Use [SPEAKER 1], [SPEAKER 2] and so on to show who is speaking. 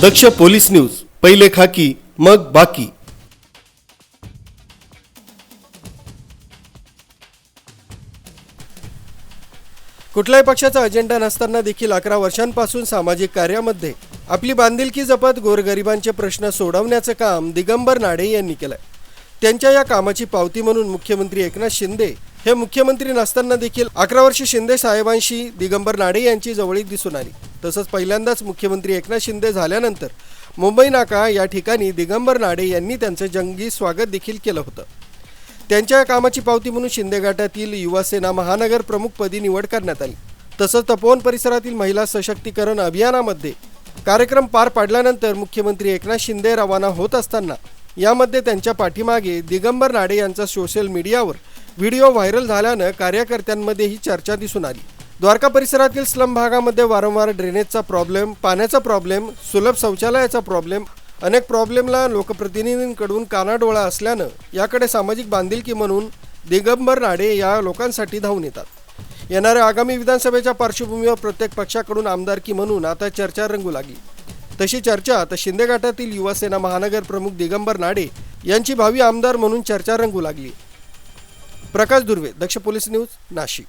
[SPEAKER 1] दक्ष police news पहिले खाकी मग बाकी. कुठल्याही पक्षाचा अजेंडा नसताना देखील अकरा वर्षांपासून सामाजिक कार्यामध्ये आपली बांधिलकी जपत गोरगरिबांचे प्रश्न सोडवण्याचं काम दिगंबर नाडे यांनी केलंय. त्यांच्या या कामाची पावती म्हणून मुख्यमंत्री एकनाथ शिंदे हे मुख्यमंत्री नसताना देखील अकरा वर्षी शिंदे साहेबांशी दिगंबर नाडे यांची जवळीक दिसून आली. तसंच पहिल्यांदाच मुख्यमंत्री एकनाथ शिंदे झाल्यानंतर मुंबई नाका या ठिकाणी दिगंबर नाडे यांनी त्यांचं जंगी स्वागत देखील केलं होतं. त्यांच्या कामाची पावती म्हणून शिंदे गटातील युवासेना महानगर प्रमुखपदी निवड करण्यात आली. तसंच तपोवन परिसरातील महिला सशक्तीकरण अभियानामध्ये कार्यक्रम पार पाडल्यानंतर मुख्यमंत्री एकनाथ शिंदे रवाना होत असताना यामध्ये त्यांच्या पाठीमागे दिगंबर नाडे यांचा सोशल मीडियावर व्हिडिओ व्हायरल झाल्यानं कार्यकर्त्यांमध्येही चर्चा दिसून आली. द्वारका परिसरातील स्लम भागामध्ये वारंवार ड्रेनेजचा प्रॉब्लेम पाण्याचा प्रॉब्लेम सुलभ शौचालयाचा प्रॉब्लेम अनेक प्रॉब्लेमला लोकप्रतिनिधींकडून कानाडोळा असल्यानं याकडे सामाजिक बांधिलकी म्हणून दिगंबर नाडे या लोकांसाठी धावून येतात. येणाऱ्या आगामी विधानसभेच्या पार्श्वभूमीवर प्रत्येक पक्षाकडून आमदारकी म्हणून आता चर्चा रंगू लागली. तशी चर्चा आता शिंदे गटातील युवासेना महानगर प्रमुख दिगंबर नाडे यांची भावी आमदार म्हणून चर्चा रंगू लागली. Prakash Durve Daksh police news Nashik.